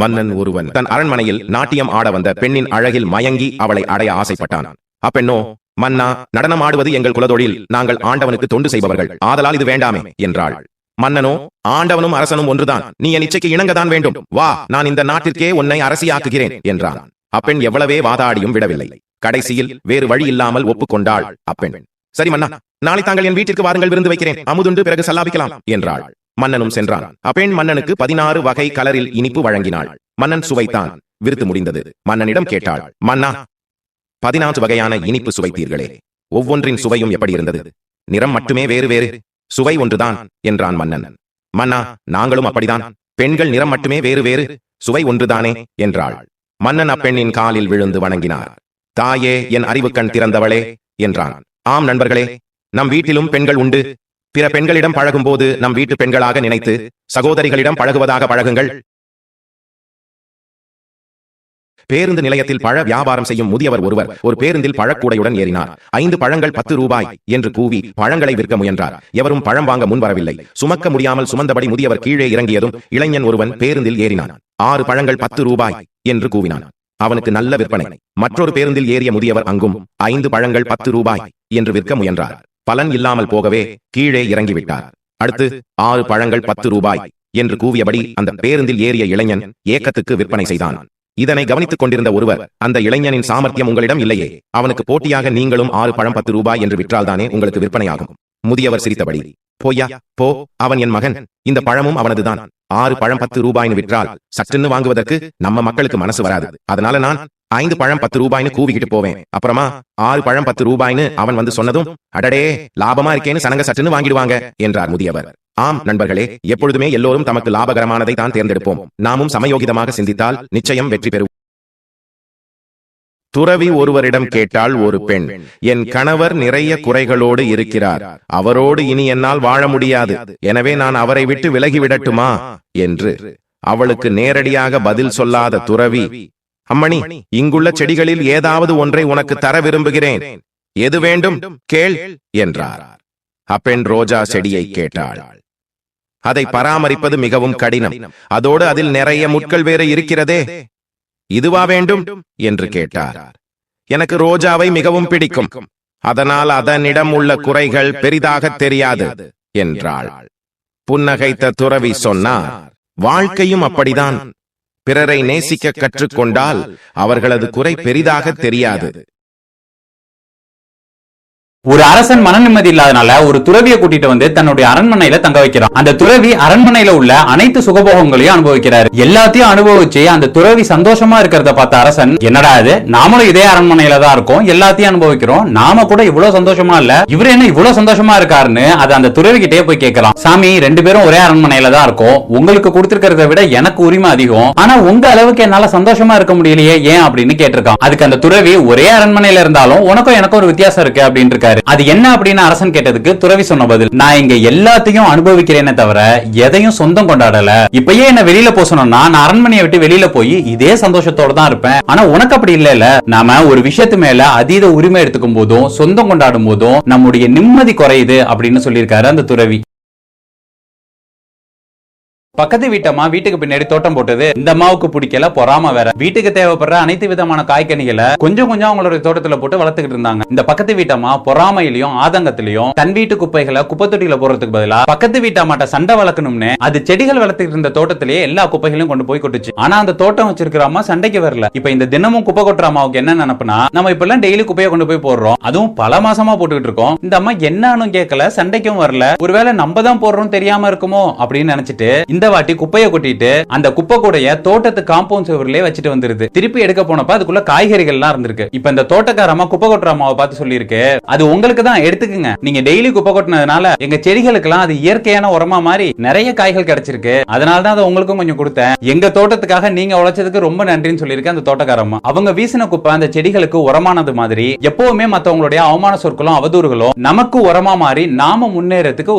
மன்னன் ஒருவன் தன் அரண்மனையில் நாட்டியம் ஆட வந்த பெண்ணின் அழகில் மயங்கி அவளை அடைய ஆசைப்பட்டான். அப்பெண்ணோ மன்னா நடனம் ஆடுவது எங்கள் குலதொழில். நாங்கள் ஆண்டவனுக்கு தொண்டு செய்பவர்கள். ஆதலால் இது வேண்டாமே என்றாள். மன்னனோ ஆண்டவனும் அரசனும் ஒன்றுதான். நீ என் இச்சைக்கு இணங்கதான் வேண்டும். வா நான் இந்த நாட்டிற்கே உன்னை அரசியாக்குகிறேன் என்றான். அப்பெண் எவ்வளவே வாதாடியும் விடவில்லை. கடைசியில் வேறு வழி இல்லாமல் ஒப்புக்கொண்டாள் அப்பெண். சரி மன்னா நாளை தாங்கள் என் வீட்டிற்கு வாருங்கள் விருந்து வைக்கிறேன். அமுதுண்டு பிறகு சல்லாபிக்கலாம் என்றாள். மன்னனும் சென்றான். அப்பெண் மன்னனுக்கு பதினாறு வகை கலரில் இனிப்பு வழங்கினாள். மன்னன் சுவைத்தான். விருத்து முடிந்தது. மன்னனிடம் கேட்டாள் மன்னா பதினாறு வகையான இனிப்பு சுவைத்தீர்களே ஒவ்வொன்றின் சுவையும் எப்படி இருந்தது? நிறம் மட்டுமே வேறு வேறு. சுவை ஒன்றுதான் என்றான் மன்னன். மன்னா நாங்களும் அப்படிதான். பெண்கள் நிறம் மட்டுமே வேறு வேறு. சுவை ஒன்றுதானே என்றாள். மன்னன் அப்பெண்ணின் காலில் விழுந்து வணங்கினார். தாயே என் அறிவுக்கண் திறந்தவளே என்றான். ஆம் நண்பர்களே நம் வீட்டிலும் பெண்கள் உண்டு. பிற பெண்களிடம் பழகும்போது நம் வீட்டு பெண்களாக நினைத்து சகோதரிகளிடம் பழகுவதாக பழகுங்கள். பேருந்து நிலையத்தில் பழ வியாபாரம் செய்யும் முதியவர் ஒருவர் ஒரு பேருந்தில் பழக்கூடையுடன் ஏறினார். ஐந்து பழங்கள் பத்து ரூபாய் என்று கூவி பழங்களை விற்க முயன்றார். எவரும் பழம் வாங்க முன்வரவில்லை. சுமக்க முடியாமல் சுமந்தபடி முதியவர் கீழே இறங்கியதும் இளைஞன் ஒருவன் பேருந்தில் ஏறினான். ஆறு பழங்கள் பத்து ரூபாய் என்று கூவினான். அவனுக்கு நல்ல விற்பனை. மற்றொரு பேருந்தில் ஏறிய முதியவர் அங்கும் ஐந்து பழங்கள் பத்து ரூபாய் என்று விற்க முயன்றார். பலன் இல்லாமல் போகவே கீழே இறங்கிவிட்டார். அடுத்து ஆறு பழங்கள் பத்து ரூபாய் என்று கூவியபடி அந்த பேருந்தில் ஏறிய இளைஞன் ஏக்கத்துக்கு விற்பனை செய்தான். இதனை கவனித்துக் கொண்டிருந்த ஒருவர் அந்த இளைஞனின் சாமர்த்தியம் உங்களிடம் இல்லையே. அவனுக்கு போட்டியாக நீங்களும் ஆறு பழம் பத்து ரூபாய் என்று விற்றால்தானே உங்களுக்கு விற்பனையாகும். முதியவர் சிரித்தபடி போய்யா போ அவன் என் மகன். இந்த பழமும் அவனதுதான். ஆறு பழம் பத்து ரூபாய்னு விற்றால் சற்றுன்னு வாங்குவதற்கு நம்ம மக்களுக்கு மனசு வராது. அதனால நான் ஐந்து பழம் பத்து ரூபாய்னு கூவிக்கிட்டு போவேன். அப்புறமா ஆறு பழம் பத்து ரூபாய்னு அவன் வந்து சொன்னதும் அடடே லாபமா இருக்கேன்னு சனங்க சட்டுன்னு வாங்கிடுவாங்க என்றார் முதியவர். ஆம் நண்பர்களே எப்பொழுதுமே எல்லோரும் தமக்கு லாபகரமானதை தான் தேர்ந்தெடுப்போம். நாமும் சமயோகிதமாக சிந்தித்தால் நிச்சயம் வெற்றி பெறுவோம். துறவி ஒருவரிடம் கேட்டால் ஒரு பெண் என் கணவர் நிறைய குறைகளோடு இருக்கிறார். அவரோடு இனி என்னால் வாழ முடியாது. எனவே நான் அவரை விட்டு விலகிவிடட்டுமா? என்று அவளுக்கு நேரடியாக பதில் சொல்லாத துறவி அம்மணி இங்குள்ள செடிகளில் ஏதாவது ஒன்றை உனக்கு தர விரும்புகிறேன் எது வேண்டும்? கேள் என்றார். அப்பெண் ரோஜா செடியை கேட்டாள். அதை பராமரிப்பது மிகவும் கடினம். அதோடு அதில் நிறைய முட்கள் வேறு இருக்கிறதே. இதுவா வேண்டும்? என்று கேட்டார். எனக்கு ரோஜாவை மிகவும் பிடிக்கும். அதனால் அதனிடம் உள்ள குறைகள் பெரிதாக தெரியாது என்றாள். புன்னகைத்த துறவி சொன்னார். வாழ்க்கையும் அப்படிதான். பிறரை நேசிக்க கற்றுக்கொண்டால் அவர்களது குறை பெரிதாக தெரியாது. ஒரு அரசன் மன நிம்மதி இல்லாதனால ஒரு துறவியை கூட்டிட்டு வந்து தன்னுடைய அரண்மனையில தங்க வைக்கிறான். அந்த துறவி அரண்மனையில உள்ள அனைத்து சுகபோகங்களையும் அனுபவிக்கிறாரு. எல்லாத்தையும் அனுபவிச்சு அந்த துறவி சந்தோஷமா இருக்கிறத பார்த்த அரசன் என்னடா இது? நாமளும் இதே அரண்மனையில தான் இருக்கோம். எல்லாத்தையும் அனுபவிக்கிறோம். நாம கூட இவ்வளவு சந்தோஷமா இல்ல? இவர் என்ன இவ்வளவு சந்தோஷமா இருக்காருன்னு? அது அந்த துறவி கிட்டே போய் கேட்கலாம் சாமி ரெண்டு பேரும் ஒரே அரண்மனையில தான் இருக்கோம். உங்களுக்கு கொடுத்திருக்கிறத விட எனக்கு உரிமை அதிகம். ஆனா உங்க அளவுக்கு என்னால சந்தோஷமா இருக்க முடியலையே ஏன்? அப்படின்னு கேட்டிருக்கான். அதுக்கு அந்த துறவி ஒரே அரண்மனையில இருந்தாலும் உனக்கும் எனக்கும் ஒரு வித்தியாசம் இருக்கு அப்படின்னு கேட்டாரு அது என்ன அப்படின்னு அரசன் கேட்டதுக்கு துறவி சொன்ன பதில் நான் இங்க எல்லாத்தையும் அனுபவிக்கிறேனே தவிர எதையும் சொந்தம் கொண்டாடல. இப்பயே என்ன வெளியில போக சொன்னா நான் அரண்மனையை விட்டு வெளியில போய் இதே சந்தோஷத்தோட தான் இருப்பேன். ஆனா உனக்கு அப்படி இல்ல இல்ல நாம ஒரு விஷயத்து மேல அதீத உரிமை எடுத்துக்கும் போதும் சொந்தம் கொண்டாடும் போதும் நம்முடைய நிம்மதி குறையுது அப்படின்னு சொல்லியிருக்காரு அந்த துறவி. பக்கத்து வீட்டம்மா வீட்டுக்கு பின்னாடி தோட்டம் போட்டது. இந்த அம்மாவுக்கு பிடிக்கல பொறாம வேற. வீட்டுக்கு தேவைப்படுற அனைத்து விதமான காய்கனிகளை கொஞ்சம் கொஞ்சம் அவங்களோட தோட்டத்துல போட்டு வளர்த்துக்கிட்டு இருந்தாங்க. இந்த பக்கத்து வீட்டம்மா பொறாமையிலயும் ஆதங்கத்திலயும் தன் வீட்டு குப்பைகளை குப்பை தொட்டியில போடுறதுக்கு பதிலா பக்கத்து வீட்டம்மாட்ட சண்டை வளர்க்கணும்னு அது செடிகள் வளர்த்துக்கிட்டு இருந்த தோட்டத்திலேயே எல்லா குப்பைகளையும் கொண்டு போய் கொட்டுச்சு. ஆனா அந்த தோட்டம் வச்சிருக்கிற அம்மா சண்டைக்கு வரல. இப்ப இந்த தினமும் குப்பை கொட்டுற அம்மாவுக்கு என்ன நினைப்புனா நம்ம இப்ப எல்லாம் டெய்லி குப்பையை கொண்டு போய் போடுறோம். அதுவும் பல மாசமா போட்டுக்கிட்டு இருக்கோம். இந்த அம்மா என்னன்னு கேட்கல சண்டைக்கும் வரல. ஒருவேளை நம்ம தான் போடுறோம் தெரியாம இருக்குமோ அப்படின்னு நினைச்சிட்டு இந்த வாட்டி குப்பையை கொட்டிட்டு அந்த குப்பை கூடைய தோட்டத்து காம்பவுண்ட் சுவர்லயே வச்சுட்டு வந்துருது. திருப்பி எடுக்க போனப்ப அதுக்குள்ள காய்கறிகள் எல்லாம் இருந்திருக்கு. இப்ப இந்த தோட்டக்காரமா குப்பை கொட்டுற அம்மாவை பார்த்து சொல்லியிருக்கு. அது உங்களுக்கு தான் எடுத்துக்கங்க. நீங்க டெய்லி குப்பை கொட்டினதுனால எங்க செடிகளுக்கெல்லாம் அது இயற்கையான உரமா மாதிரி நிறைய காய்கள் கிடைச்சிருக்கு. அதனால தான் அதை உங்களுக்கும் கொஞ்சம் கொடுத்தேன். எங்க தோட்டத்துக்காக நீங்க உழைச்சதுக்கு ரொம்ப நன்றின்னு சொல்லியிருக்கேன் அந்த தோட்டக்காரம்மா. அவங்க வீசின குப்பை அந்த செடிகளுக்கு உரமானது மாதிரி எப்பவுமே மத்தவங்களுடைய அவமான சொற்களும் அவதூறுகளும் நமக்கு உரமா மாறி நாம முன்னேறதுக்கு